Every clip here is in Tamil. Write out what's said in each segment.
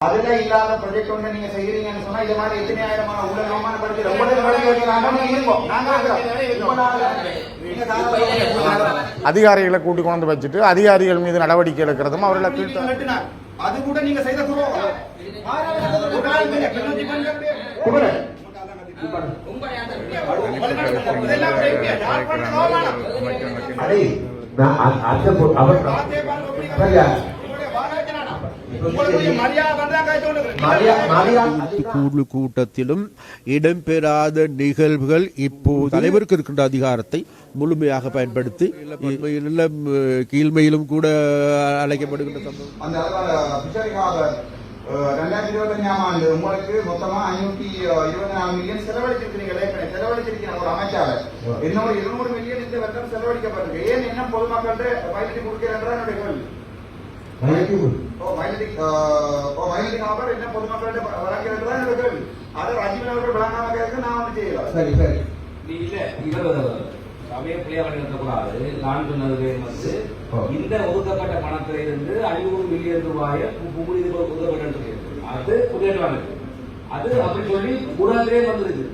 அதுல இல்லாத ப்ரொஜெக்ட் ஒன்று நீங்க செய்யறீங்கன்னு சொன்னா இது மாதிரி எத்தனை ஆயிரமான ஊழல் அவமானப்படுத்தி ரொம்ப அதிகாரிகளை கூட்டி கொண்டு வச்சுட்டு அதிகாரிகள் மீது நடவடிக்கை எடுக்கிறதும் அவர்களை. அது கூட நீங்க செய்த அவர் குழு கூட்டத்திலும் இடம்பெறாத நிகழ்வுகள் இப்போது தலைவருக்கு இருக்கின்ற அதிகாரத்தை முழுமையாக பயன்படுத்தி கீழ்மையிலும் கூட அழைக்கப்படுகின்ற சம்பவம். அந்த பிச்சரிக்காக ரெண்டாயிரத்தி இருபத்தஞ்சாம் ஆண்டு உங்களுக்கு மொத்தமா ஐநூத்தி இருபத்தி நாலு மில்லியன் செலவழிச்சிருக்கீங்க ஏற்கனவே செலவழிச்சிருக்கீங்க ஒரு அமைச்சாளர். இன்னொரு இருநூறு மில்லியன் இந்த வருடம் செலவழிக்கப்பட்டிருக்கு. ஏன் என்ன பொதுமக்கள்கிட்ட பயிற்சி கொடுக்கிறன்ற என்னுடைய கேள்வி. வணக்கம். ஓ மைலடி ஓ மைலடி நபர் என்ன வழங்கிறது தான் என்னுடைய கேள்வி அதை ராஜீவ் அவர்கள் வழங்காம கேட்க நான் வந்து செய்யலாம் சரி சரி இல்ல இவர் சமய பிள்ளையா கூடாது நான் சொன்னது வந்து. இந்த ஒதுக்கப்பட்ட பணத்தில இருந்து ஐநூறு மில்லியன் ரூபாயை புகுதி ஒதுக்கப்பட்டு அது புதியவானது அது அப்படி சொல்லி கூடாதே வந்திருக்கு.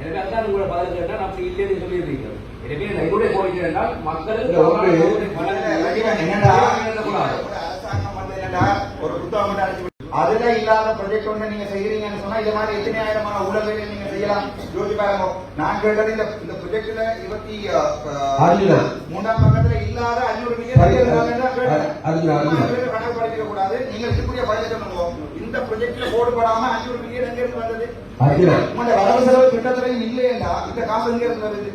எனக்கு அதான் உங்களை பதில் கேட்டா அப்படி இல்லைன்னு சொல்லியிருக்கீங்க எனவே நான் என்னுடைய கோரிக்கை என்றால் மக்களுக்கு என்னடா ஒரு புத்தகம் மட்டும் அடிச்சு அதுல இல்லாத ப்ரொஜெக்ட் ஒன்று நீங்க செய்யறீங்கன்னு சொன்னா இது மாதிரி எத்தனை ஆயிரமான ஊழல்களை நீங்க செய்யலாம்? யோசிச்சு பாருங்க. நான் கேட்டது இந்த இந்த ப்ரொஜெக்ட்ல இருபத்தி. மூன்றாம் பக்கத்துல இல்லாத அஞ்சூறு மில்லியன். கணக்கு படிக்க கூடாது நீங்க இருக்கக்கூடிய பதில் சொல்லுங்க. இந்த ப்ரொஜெக்ட்ல போடுபடாம அஞ்சூறு மில்லியன் எங்க இருந்து வந்தது? அர்ஜுனா. உங்களுடைய வரவு செலவு திட்டத்திலையும் இல்லையேண்டா? இந்த காசு எங்க இருந்து வருது?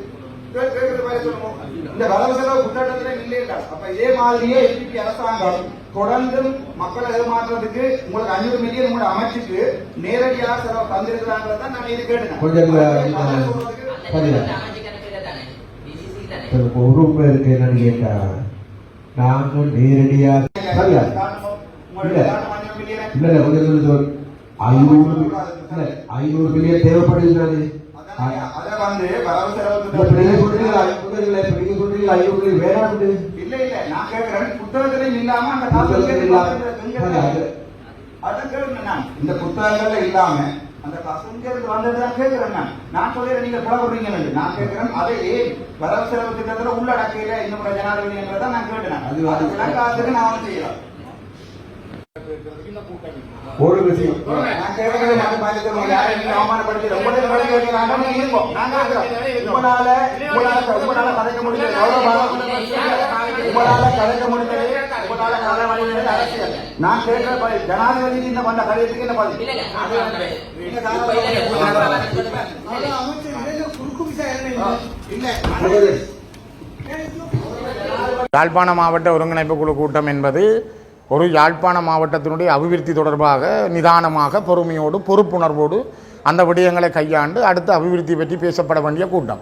இந்த வரவு செலவு திட்டத்திலே இல்லையேண்டா? அப்ப இதே மாதிரியே அரசாங்கம் தொடர்ந்து மக்களை ஏமாற்றுறதுக்கு உங்களுக்கு அஞ்சூறு மில்லியன் உங்களோட அமைச்சுக்கு நேரடியாக செலவு தந்திருக்கிறாங்கிறத நான் இது கேட்டேன் கொஞ்சம் உண்மை இருக்கு என்னன்னு கேட்டா நாங்கள் நேரடியா சரியா இல்ல. இல்ல கொஞ்சம் சொல். ஐநூறு இல்ல ஐநூறு மில்லியன் தேவைப்படுகிறது அதை. வந்து வரவு செலவு சொல்றீங்களா? ஐநூறு இல்ல இல்ல இல்ல. நான் கேட்கிறேன். புத்தகத்திலையும் இல்லாம அந்த காசு எங்க இருந்து வருது? எங்க சரி, அது- இருந்து? அதான் கேட்கிறேன் நான். இந்த புத்தகங்கள்ல இல்லாம அந்த காசு எங்க இருந்து வந்ததுதான் கேட்கிறேன் நான். நான் சொல்றேன் நீங்க கொலை கொடுறீங்கன்னு நான் கேட்கிறேன் அதை ஏன்? வரவு செலவு திட்டத்துல உள்ளடக்கையில இன்னும் ஜனாதிபதி என்றதை நான் கேட்டேன் அது- அது விளக்காதுக்கு நான் வந்து செய்யலாம் ஒரு விஷயம். அவமானப்படுத்தி ரொம்ப. நீங்க. உங்களால முடியல கௌரவமாக உங்களால கதை முடியல அரசியல் நான் கேட்கிற பதில் ஜனாதிபதி இந்த பண்ண கதையத்துக்கு என்ன பதில்? யாழ்ப்பாண மாவட்ட ஒருங்கிணைப்பு குழு கூட்டம் என்பது ஒரு யாழ்ப்பாண மாவட்டத்தினுடைய அபிவிருத்தி தொடர்பாக நிதானமாக பொறுமையோடு பொறுப்புணர்வோடு அந்த விடயங்களை கையாண்டு அடுத்து அபிவிருத்தி பற்றி பேசப்பட வேண்டிய கூட்டம்.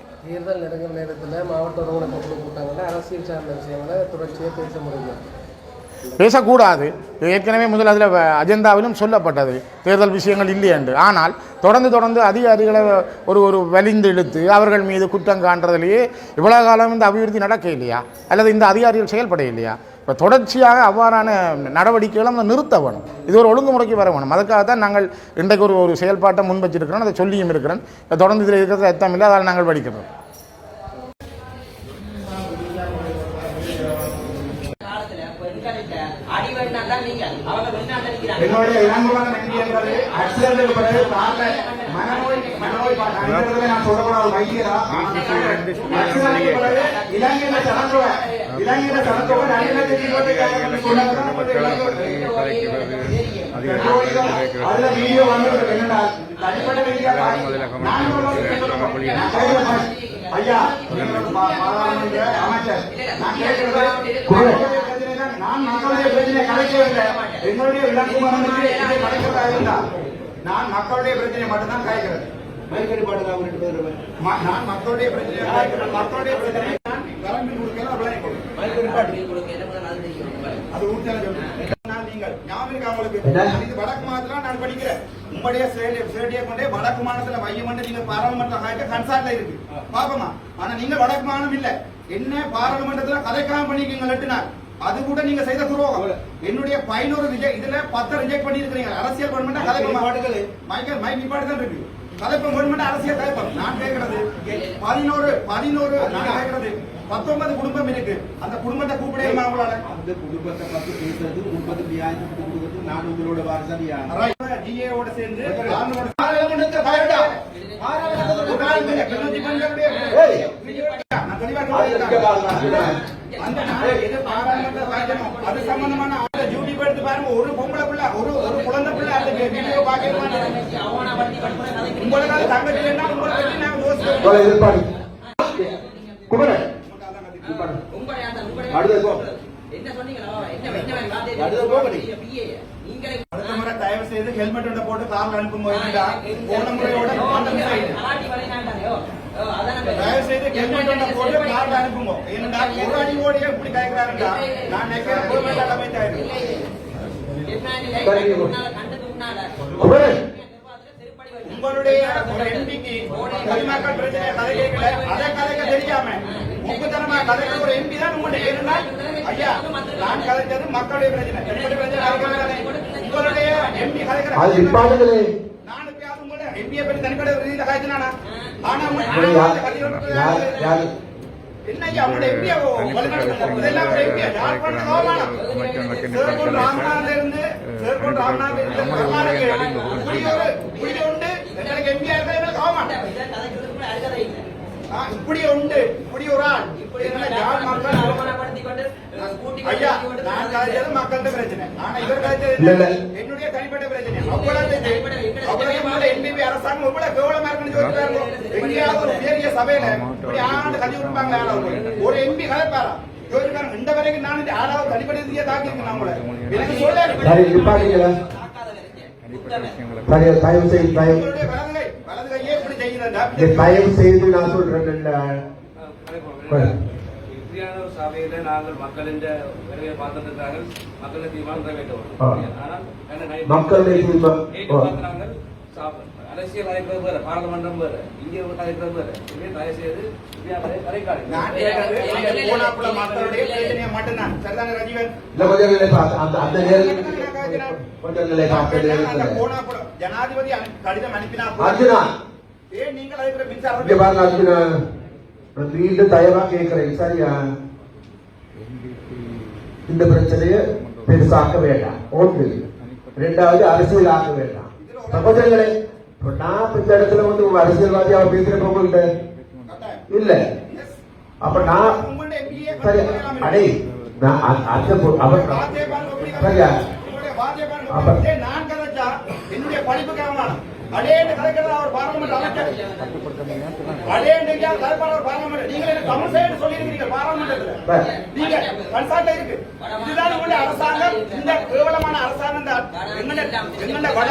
தேர்தல் நெருங்கிற நேரத்தில் மாவட்ட உறவுகளை குழு கூட்டங்களில் அரசியல் சார்ந்த விஷயங்களை தொடர்ச்சியாக பேச முடியும்? பேசக்கூடாது. ஏற்கனவே முதல் அதில் அஜெண்டாவிலும் சொல்லப்பட்டது. தேர்தல் விஷயங்கள் இல்லை என்று. ஆனால் தொடர்ந்து தொடர்ந்து அதிகாரிகளை ஒரு ஒரு வலிந்து இழுத்து அவர்கள் மீது குற்றம் காண்றதுலேயே இவ்வளோ காலம் இந்த அபிவிருத்தி நடக்க இல்லையா அல்லது இந்த அதிகாரிகள் செயல்பட இல்லையா இப்போ தொடர்ச்சியாக அவ்வாறான நடவடிக்கைகளை நம்ம நிறுத்த வேணும். இது ஒரு ஒழுங்குமுறைக்கு வர வேணும். அதுக்காக தான் நாங்கள் இன்றைக்கு ஒரு ஒரு செயல்பாட்டை முன் வச்சிருக்கிறோம் அதை சொல்லியும் இருக்கிறேன். இப்ப தொடர்ந்து இதில் இருக்கிறது அர்த்தம் இல்லை. அதால் நாங்கள் படிக்கிறோம். என்னுடைய இளங்குவன் நன்றி என்பது ஆக்சிடென்ட் பிறகு காரண மனநோய் மனநோய் பா- நான் இந்த இடத்துல நான் சொல்லக்கூடாது பிறகு இலங்கையில சனத்தொகை இலங்கையில சனத்தொகை ரெண்டு லட்சத்தி இருபத்தி அதுல வீடியோ வந்து என்னடா? தனிப்பட்ட வீடியோ நான். ஐயா அமைச்சர் மக்களுடைய பிரச்சனை கலைக்கவில்லை என்னுடைய இலக்கு மனதுக்கு இதை கலைக்கிறதா இருந்தா நான் மக்களுடைய பிரச்சனை மட்டும்தான் கலைக்கிறேன் மைக்கடி ரெண்டு பேரும். நான் மக்களுடைய கேட்கிறேன். மக்களுடைய நான் கொடுக்கல அது. நான் நீங்கள். ஞாபகம் இருக்கா உங்களுக்கு? இது வடக்கு மாநிலத்துல நான் படிக்கிறேன். உங்களுடைய சேடி- சேடியை கொண்டே வடக்கு மாநிலத்துல வையமண்டு நீங்க பாராளுமன்ற கன்சார்ட்ல இருக்கு. பாப்போமா? ஆனா நீங்க வடக்கு மாநிலம் இல்ல. என்ன பாராளுமன்றத்துல கதைக்காம பண்ணிக்கீங்க எட்டு நாள் அது கூட நீங்க செய்த துரோகம். என்னுடைய பதினோரு இதுல பத்து ரிஜெக்ட் பண்ணி இருக்கிறீங்க அரசியல் கவர்மெண்ட் கதைப்பமா பாடுகளே. மைக்கேல் மைக் நிப்பாடு தான் இருக்கு. கதைப்பம் கவர்மெண்ட் அரசியல் கதைப்பம் நான் கேட்கறது பதினோரு பதினோரு நான் கேட்கறது. பத்தொன்பது குடும்பம் இருக்கு. அந்த குடும்பத்தை கூப்பிடையுமா உங்களால. அந்த குடும்பத்தை பத்தி பேசுறது குடும்பத்துக்கு நியாயத்தை கொடுக்குறது நான் உங்களோட வாரசரியா டிஏவோட சேர்ந்து அது சம்பந்தமான ஆளை டியூட்டி எடுத்து பாருங்க. ஒரு பொம்பளை பிள்ளை ஒரு ஒரு குழந்தை பிள்ளை அந்த வீடியோ பாக்கிறோம் உங்களுக்கு தங்கச்சி என்ன உங்களை பற்றி நாங்க யோசிக்கிறோம் எதிர்பார்ப்பு குமரன் அடுத்த போ அடுத்த போகடி அடுத்த முறை தயவு செய்து ஹெல்மெட் ஒன்றை போட்டு கார்ல அனுப்பும் போது போன முறையோட மாற்றம் செய்யுங்க. தயவு செய்து ஹெல்மெட் ஒன்றை போட்டு கார்ல அனுப்புங்க. ஒரு அடி ஓடியே இப்படி கேட்கிறாருண்டா நான் பொறுமை குமரன் உங்களுடைய ஒரு எம்பிக்கு குடிமக்கள் பிரச்சனை கதை கேட்கல. அதை கதைக்க தெரியாம முக்குத்தனமா கதைக்கிற ஒரு எம்பி தான் உங்களுடைய இருந்தால் ஐயா நான் கதைச்சது மக்களுடைய பிரச்சனை. என்னுடைய பிரச்சனை கதைக்கிறது உங்களுடைய எம்பி கதைக்கிற நிப்பாடுகளே நான் எப்பயாவது உங்களோட எம்பியை பற்றி தனிப்பட்ட ரீதியில் கதைச்சினானா? ஆனா இப்படி யார் யார்? யார் என்ன ஐயா உங்களோட எம்பியை இதெல்லாம் ஒரு எம்பியா ராமநாதன்? இருந்து சிறுபொன் ராமநாதன் இருந்து கர்நாடக இப்படி ஒரு இப்படி உண்டு எங்களுக்கு எம்பியா இருக்கிற கோமானம் ஆ, இப்படி உண்டு இப்படி ஒரு ஆள். இப்படி ஐயா நான் மக்கள்கிட்ட பிரச்சனை. ஆனா இவர் இல்ல, இல்ல. கதைச்சது என்னுடைய தனிப்பட்ட பிரச்சனை. அவ்வளவு அவ்வளவு நம்மளோட என்பிபி அரசாங்கம் எவ்வளவு கேவலமா இருக்குன்னு சொல்லிட்டாங்க எங்கேயாவது ஒரு பெரிய சபையில இப்படி ஆண்டு கல்வி கொடுப்பாங்க யாராவது ஒரு எம்பி கலைப்பாரா? யோசிப்பாங்க இந்த வரைக்கும் நான் இந்த ஆறாவது தனிப்பட்ட ரீதியா நம்மள எனக்கு சொல்ல தயவு செய்து தயவு வலது கையே தயவு செய்து நான் சொல்றேன் ஒரு சபையில நாங்கள் மக்களின் வருகையை பார்த்துருக்காங்க மக்களை தீர்மானம் நிறைவேற்ற மக்களுடைய தீர்மானம். சாப்ப- அரசியல் கலைக்கிறது வேற பாராளுமன்றம் வேற இங்கே ஒரு கலைக்கிறது வேற தயவு செய்து மக்களுடைய ஜனாதிபதி கடிதம் அனுப்பினா இங்க பாருங்க அர்ஜுனா நான் மீண்டும் தயவா கேட்கிறேன். சரியா? இந்த பிரச்சனையை பெருசாக்க வேண்டாம். ஒன்று ரெண்டாவது அரசியல் ஆக்க வேண்டாம். சகோதரர்களே இப்ப நான் இந்த இடத்துல வந்து உங்க அரசியல்வாதியாக பேசுறப்ப உங்கள்கிட்ட. இல்ல. அப்ப நான் சரி அடே நான் அ- அந்த பொ- அவர் சரியா? அப்ப நான் கதைச்சா என்னுடைய படிப்பு அடேன்னு கதைக்கிறதா அவர் பாராளுமன்ற அமைச்சர். அடேன்னு கதைப்பாளர் அவர் பாராளுமன்ற. நீங்க தமிழ் சைடு சொல்லியிருக்கீங்க பாராளுமன்றத்துல? நீங்க கன்சார்ட்ல இருக்கு. இதுதான் உங்களுடைய அரசாங்கம். இந்த கேவலமான அரசாங்கம் தான். எங்கட வட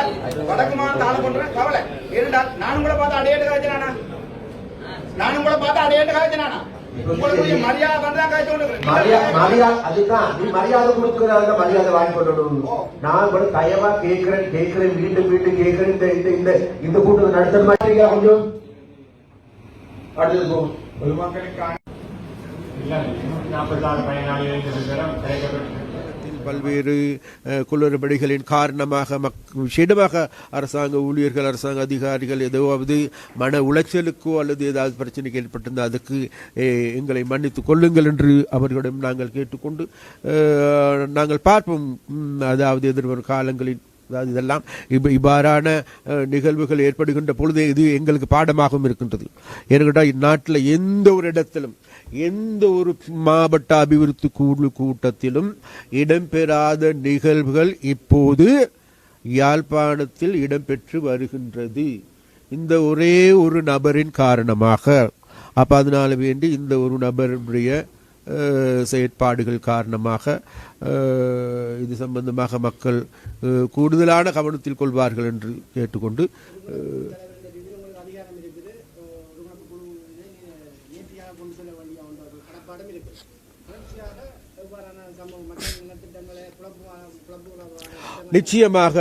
வடக்கு மாநில ஆளு பண்ற கவலை. ஏனென்றால் நான் கூட பார்த்து அடையேட்டு காய்ச்சினானா நான் கூட பார்த்து அடையேட்டு காய்ச்சினானா அதுதான். நீ மரியாதை மரியாதை வாங்கி கொள்ளணும் நான் கூட தயவா கேட்கிறேன் கேட்கிறேன் மீண்டும் மீண்டும் கேட்கிறேன். இந்த இந்த இந்த இந்த கூட்டத்தை நடத்த மாட்டீங்க கொஞ்சம்? அடுத்தது போ. பொதுமக்களுக்கான பயனாளிகள் கிடைக்கப்பட்டு பல்வேறு குளறுபடிகளின் காரணமாக மக் விஷயமாக அரசாங்க ஊழியர்கள் அரசாங்க அதிகாரிகள் ஏதாவது மன உளைச்சலுக்கோ அல்லது ஏதாவது பிரச்சனைக்கு ஏற்பட்டிருந்தால் அதுக்கு எங்களை மன்னித்து கொள்ளுங்கள் என்று அவர்களிடம் நாங்கள் கேட்டுக்கொண்டு நாங்கள் பார்ப்போம். அதாவது எதிர்வரும் காலங்களில் அதாவது இதெல்லாம் இவ் இவ்வாறான நிகழ்வுகள் ஏற்படுகின்ற பொழுது இது எங்களுக்கு பாடமாகவும் இருக்கின்றது. ஏனென்றால் இந்நாட்டில் எந்த ஒரு இடத்திலும் எந்த ஒரு மாவட்ட அபிவிருத்தி குழு கூட்டத்திலும் இடம்பெறாத நிகழ்வுகள் இப்போது யாழ்ப்பாணத்தில் இடம்பெற்று வருகின்றது. இந்த ஒரே ஒரு நபரின் காரணமாக அப்போ அதனால வேண்டி இந்த ஒரு நபருடைய செயற்பாடுகள் காரணமாக இது சம்பந்தமாக மக்கள் கூடுதலான கவனத்தில் கொள்வார்கள் என்று கேட்டுக்கொண்டு அஹ், நிலைப்பாடும் இருக்கு தொடர்ச்சியாக எவ்வாறான சம்பவம் மக்கள் நலத்திட்டங்களை குழப்பு குழப்பு நிச்சயமாக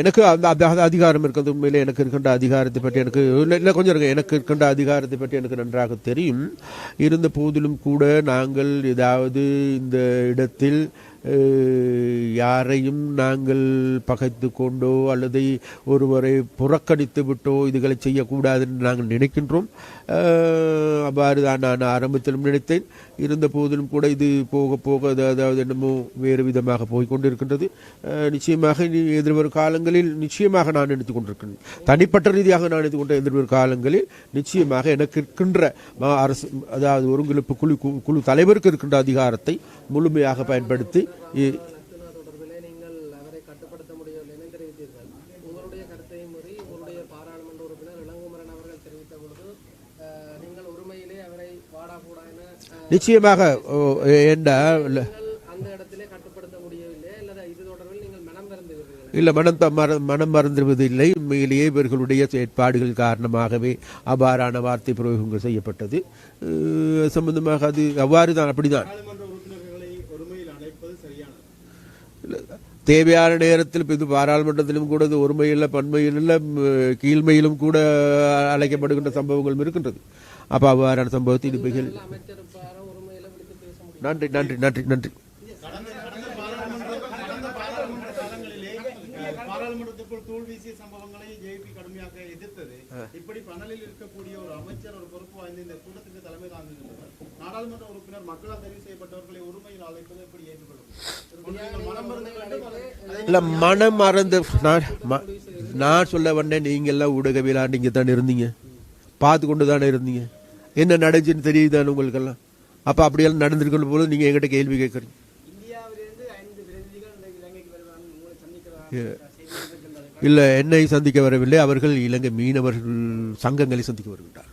எனக்கு அந்த அந்த அதிகாரம் இருக்கிறது உண்மையிலே எனக்கு இருக்கின்ற அதிகாரத்தை பற்றி எனக்கு இல்லை இல்லை, கொஞ்சம் இருங்க. எனக்கு இருக்கின்ற அதிகாரத்தை பற்றி எனக்கு நன்றாக தெரியும். இருந்த போதிலும் கூட நாங்கள் ஏதாவது இந்த இடத்தில் யாரையும் நாங்கள் பகைத்து கொண்டோ அல்லது ஒருவரை புறக்கணித்து விட்டோ இதுகளை செய்யக்கூடாது என்று நாங்கள் நினைக்கின்றோம். அவ்வாறு தான் நான் ஆரம்பத்திலும் நினைத்தேன். இருந்த போதிலும் கூட இது போக போக அதாவது என்னமோ வேறு விதமாக போய்கொண்டிருக்கின்றது நிச்சயமாக இனி எதிர்வரும் காலங்களில் நிச்சயமாக நான் நினைத்து கொண்டிருக்கிறேன். தனிப்பட்ட ரீதியாக நான் எடுத்துக்கொண்ட எதிர்வரும் காலங்களில் நிச்சயமாக எனக்கு இருக்கின்ற மா- அரசு அதாவது ஒருங்கிணைப்பு குழு கு- குழு தலைவருக்கு இருக்கின்ற அதிகாரத்தை முழுமையாக பயன்படுத்தி இ- தொடர்பிலே நீங்கள் அவரை கட்டுப்படுத்த முடியவில்லை என தெரிவித்தீர்கள் உங்களுடைய கருத்தை மீறி உங்களுடைய பாராளுமன்ற உறுப்பினர் இளங்குமரன் அவர்கள் தெரிவித்த பொழுது அஹ், நீங்கள் உரிமையிலே அவரை வாடா போடா என அஹ், நிச்சயமாக ஓ, என்றால் நீங்கள் மனம் இல்லை மனம் த- மற மனம் மறந்துவிதில்லை உண்மையிலேயே இவர்களுடைய செயற்பாடுகள் காரணமாகவே அவ்வாறான வார்த்தை பிரயோகங்கள் செய்யப்பட்டது. சம்பந்தமாக அது அவ்வாறு தான் அப்படிதான் தேவையான நேரத்தில் இது பாராளுமன்றத்திலும் கூட இது ஒருமையில் பன்மையில் கீழ்மையிலும் கூட அழைக்கப்படுகின்ற சம்பவங்களும் இருக்கின்றது. அப்போ அவ்வாறான சம்பவத்தை இனிமைகள் பார உரிமையில விடுத்து பேச முடியும் நன்றி நன்றி நன்றி நன்றி. பாராளுமன்றத்துக்குள் தூள் வீசிய சம்பவங்களை ஜேபி கடுமையாக எதிர்த்தது. இப்படி பணலில் இருக்கக்கூடிய ஒரு அமைச்சர் ஒரு பொறுப்பு வாய்ந்த இந்த கூட்டத்துக்கு தலைமை தாங்குகின்றனர். நாடாளுமன்ற உறுப்பினர் மக்களால் தெரிவு செய்யப்பட்டவர்களை உரிமையில் அழைப்பது எப்படி ஏற்றுக்கொள்ளும் நீங்கள் மனம் மறந்து வேண்டும் அல்லது- இல்ல மனம் மறந்து நான் நான் சொல்ல வந்தேன் நீங்க எல்லாம் ஊடகவியலாண்டு இங்க தான் இருந்தீங்க. பார்த்து கொண்டு தானே இருந்தீங்க. என்ன நடந்துச்சுன்னு தெரியுதானே உங்களுக்கெல்லாம்? அப்ப அப்படியெல்லாம் நடந்திருக்கிற போது நீங்க என்கிட்ட கேள்வி கேட்கறீங்க இல்ல என்னை சந்திக்க வரவில்லை. அவர்கள் இலங்கை மீனவர்கள் சங்கங்களை சந்திக்க வருகின்றார்.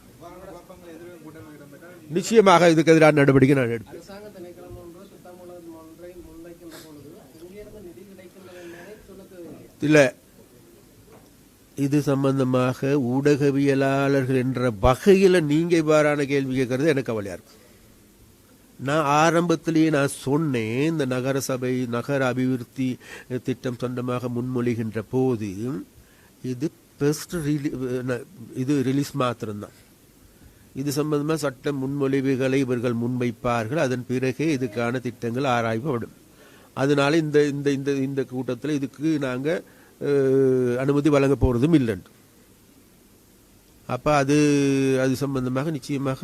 நிச்சயமாக இதுக்கு எதிரான நடவடிக்கை நான் எடுப்பேன். இல்ல இது சம்பந்தமாக ஊடகவியலாளர்கள் என்ற வகையில நீங்க இவ்வாறான கேள்வி கேட்கறது எனக்கு கவலையா இருக்கு. நான் ஆரம்பத்திலேயே நான் சொன்னேன் இந்த நகர சபை நகர அபிவிருத்தி திட்டம் சொந்தமாக முன்மொழிகின்ற போது இது பெஸ்ட் இது ரிலீஸ் மாத்திரம்தான். இது சம்பந்தமாக சட்ட முன்மொழிவுகளை இவர்கள் முன்வைப்பார்கள். அதன் பிறகே இதுக்கான திட்டங்கள் ஆராய்வுப்படும். அதனால இந்த இந்த இந்த இந்த கூட்டத்தில் இதுக்கு நாங்கள் அனுமதி வழங்க போகிறதும் இல்லைன்னு அப்போ அது அது சம்பந்தமாக நிச்சயமாக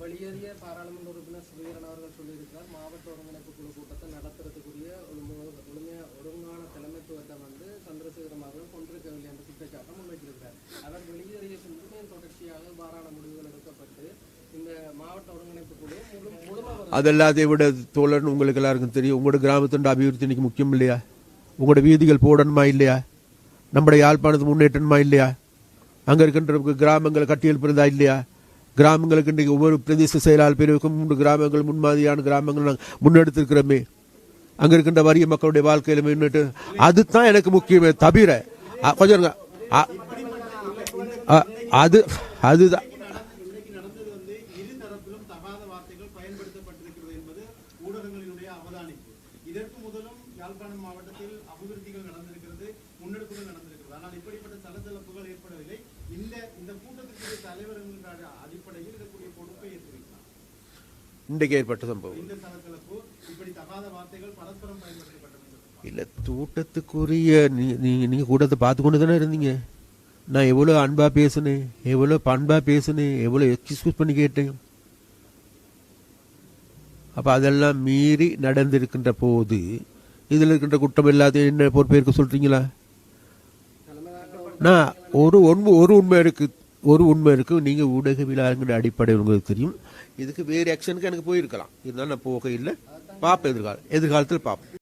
வெளியேறிய பாராளுமன்ற உறுப்பினர் சுபீரன் அவர்கள் சொல்லியிருக்கிறார் மாவட்ட ஒருங்கிணைப்பு குழு கூட்டத்தை நடத்துறதுக்குரிய ஒழுங்கு- ஒழுமையா ஒழுங்கான தலைமைத்துவத்தை வந்து சந்திரசேகரம் அவர்கள் கொண்டிருக்கவில்லை என்ற குற்றச்சாட்டை முன்வைத்திருக்கிறார் அவர் வெளியேறிய பின்பு தொடர்ச்சியாக பாராள முடிவுகள் எடுக்கப்பட்டு இந்த விட தோழன் உங்களுக்கு எல்லாருக்கும் தெரியும் உங்களோட கிராமத்தோட அபிவிருத்தி இன்னைக்கு முக்கியம் இல்லையா? உங்களோட வீதிகள் போடணுமா இல்லையா? நம்முடைய யாழ்ப்பாணத்து முன்னேற்றணுமா இல்லையா? அங்கே இருக்கின்ற கிராமங்களை கட்டியெழுப்புறதா இல்லையா? கிராமங்களுக்கு இன்றைக்கு ஒவ்வொரு பிரதேச செயலால் பிரிவுக்கும் மூன்று கிராமங்கள் முன்மாதிரியான கிராமங்கள் நாங்கள் முன்னெடுத்திருக்கிறோமே. அங்கே இருக்கின்ற வறிய மக்களுடைய வாழ்க்கையில முன்னிட்டு அதுதான் எனக்கு முக்கியமே தவிர கொஞ்சம் அ, அது அதுதான். இன்றைக்கு ஏற்பட்ட சம்பவம் இல்ல தூட்டத்துக்குரிய நீ நீங்க நீங்க கூட்டத்தை பார்த்து கொண்டு தானே இருந்தீங்க? நான் எவ்வளவு அன்பா பேசினேன் எவ்வளவு பண்பா பேசினேன் எவ்வளவு எக்ஸ்கியூஸ் பண்ணி கேட்டேன். அப்ப அதெல்லாம் மீறி நடந்திருக்கின்ற போது இதுல இருக்கின்ற குற்றம் எல்லாத்தையும் என்ன பொறுப்பேற்க சொல்றீங்களா? நான் ஒரு உண்மை ஒரு உண்மை இருக்கு ஒரு உண்மை இருக்கு. நீங்க ஊடகவியலாளர்கள் அடிப்படையில் உங்களுக்கு தெரியும். இதுக்கு வேறு ஆக்ஷனுக்கு எனக்கு போயிருக்கலாம். இருந்தாலும் நான் போக இல்லை. பார்ப்பேன் எதிர்காலம் எதிர்காலத்தில் பார்ப்பேன்